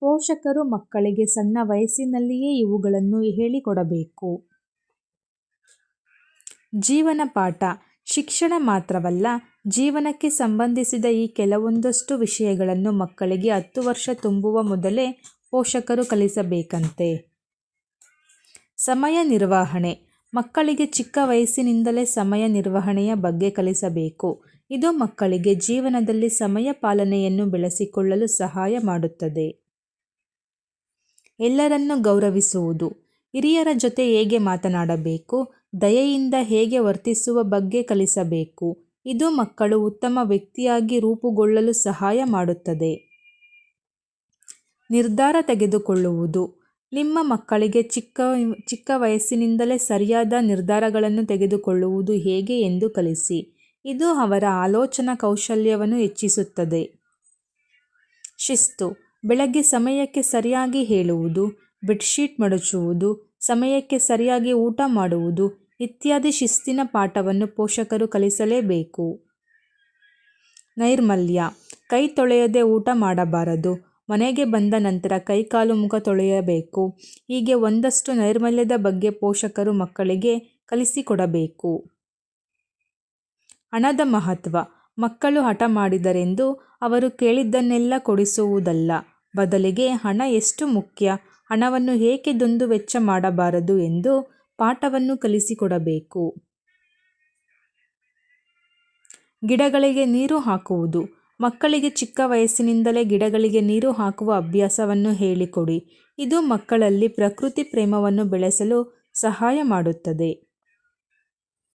ಪೋಷಕರು ಮಕ್ಕಳಿಗೆ ಸಣ್ಣ ವಯಸ್ಸಿನಲ್ಲಿಯೇ ಇವುಗಳನ್ನು ಹೇಳಿಕೊಡಬೇಕು. ಜೀವನ ಪಾಠ ಶಿಕ್ಷಣ ಮಾತ್ರವಲ್ಲ, ಜೀವನಕ್ಕೆ ಸಂಬಂಧಿಸಿದ ಈ ಕೆಲವೊಂದಷ್ಟು ವಿಷಯಗಳನ್ನು ಮಕ್ಕಳಿಗೆ ಹತ್ತು ವರ್ಷ ತುಂಬುವ ಮೊದಲೇ ಪೋಷಕರು ಕಲಿಸಬೇಕಂತೆ. ಸಮಯ ನಿರ್ವಹಣೆ ಮಕ್ಕಳಿಗೆ ಚಿಕ್ಕ ವಯಸ್ಸಿನಿಂದಲೇ ಸಮಯ ನಿರ್ವಹಣೆಯ ಬಗ್ಗೆ ಕಲಿಸಬೇಕು. ಇದು ಮಕ್ಕಳಿಗೆ ಜೀವನದಲ್ಲಿ ಸಮಯ ಪಾಲನೆಯನ್ನು ಬೆಳೆಸಿಕೊಳ್ಳಲು ಸಹಾಯ ಮಾಡುತ್ತದೆ. ಎಲ್ಲರನ್ನೂ ಗೌರವಿಸುವುದು ಹಿರಿಯರ ಜೊತೆ ಹೇಗೆ ಮಾತನಾಡಬೇಕು, ದಯೆಯಿಂದ ಹೇಗೆ ವರ್ತಿಸುವ ಬಗ್ಗೆ ಕಲಿಸಬೇಕು. ಇದು ಮಕ್ಕಳು ಉತ್ತಮ ವ್ಯಕ್ತಿಯಾಗಿ ರೂಪುಗೊಳ್ಳಲು ಸಹಾಯ ಮಾಡುತ್ತದೆ. ನಿರ್ಧಾರ ತೆಗೆದುಕೊಳ್ಳುವುದು ನಿಮ್ಮ ಮಕ್ಕಳಿಗೆ ಚಿಕ್ಕ ವಯಸ್ಸಿನಿಂದಲೇ ಸರಿಯಾದ ನಿರ್ಧಾರಗಳನ್ನು ತೆಗೆದುಕೊಳ್ಳುವುದು ಹೇಗೆ ಎಂದು ಕಲಿಸಿ. ಇದು ಅವರ ಆಲೋಚನಾ ಕೌಶಲ್ಯವನ್ನು ಹೆಚ್ಚಿಸುತ್ತದೆ. ಶಿಸ್ತು ಬೆಳಿಗ್ಗೆ ಸಮಯಕ್ಕೆ ಸರಿಯಾಗಿ ಹೇಳುವುದು ಬೆಡ್ಶೀಟ್ ಮಡಚುವುದು, ಸಮಯಕ್ಕೆ ಸರಿಯಾಗಿ ಊಟ ಮಾಡುವುದು ಇತ್ಯಾದಿ ಶಿಸ್ತಿನ ಪಾಠವನ್ನು ಪೋಷಕರು ಕಲಿಸಲೇಬೇಕು. ನೈರ್ಮಲ್ಯ ಕೈ ತೊಳೆಯದೆ ಊಟ ಮಾಡಬಾರದು, ಮನೆಗೆ ಬಂದ ನಂತರ ಕೈ ಕಾಲು ಮುಖ ತೊಳೆಯಬೇಕು. ಹೀಗೆ ಒಂದಷ್ಟು ನೈರ್ಮಲ್ಯದ ಬಗ್ಗೆ ಪೋಷಕರು ಮಕ್ಕಳಿಗೆ ಕಲಿಸಿಕೊಡಬೇಕು. ಹಣದ ಮಹತ್ವ ಮಕ್ಕಳು ಹಠ ಮಾಡಿದರೆಂದು ಅವರು ಕೇಳಿದ್ದನ್ನೆಲ್ಲ ಕೊಡಿಸುವುದಲ್ಲ. ಬದಲಿಗೆ ಹಣ ಎಷ್ಟು ಮುಖ್ಯ, ಹಣವನ್ನು ಏಕೆ ದುಂದುವೆಚ್ಚ ಮಾಡಬಾರದು ಎಂದು ಪಾಠವನ್ನು ಕಲಿಸಿಕೊಡಬೇಕು. ಗಿಡಗಳಿಗೆ ನೀರು ಹಾಕುವುದು ಮಕ್ಕಳಿಗೆ ಚಿಕ್ಕ ವಯಸ್ಸಿನಿಂದಲೇ ಗಿಡಗಳಿಗೆ ನೀರು ಹಾಕುವ ಅಭ್ಯಾಸವನ್ನು ಹೇಳಿಕೊಡಿ. ಇದು ಮಕ್ಕಳಲ್ಲಿ ಪ್ರಕೃತಿ ಪ್ರೇಮವನ್ನು ಬೆಳೆಸಲು ಸಹಾಯ ಮಾಡುತ್ತದೆ.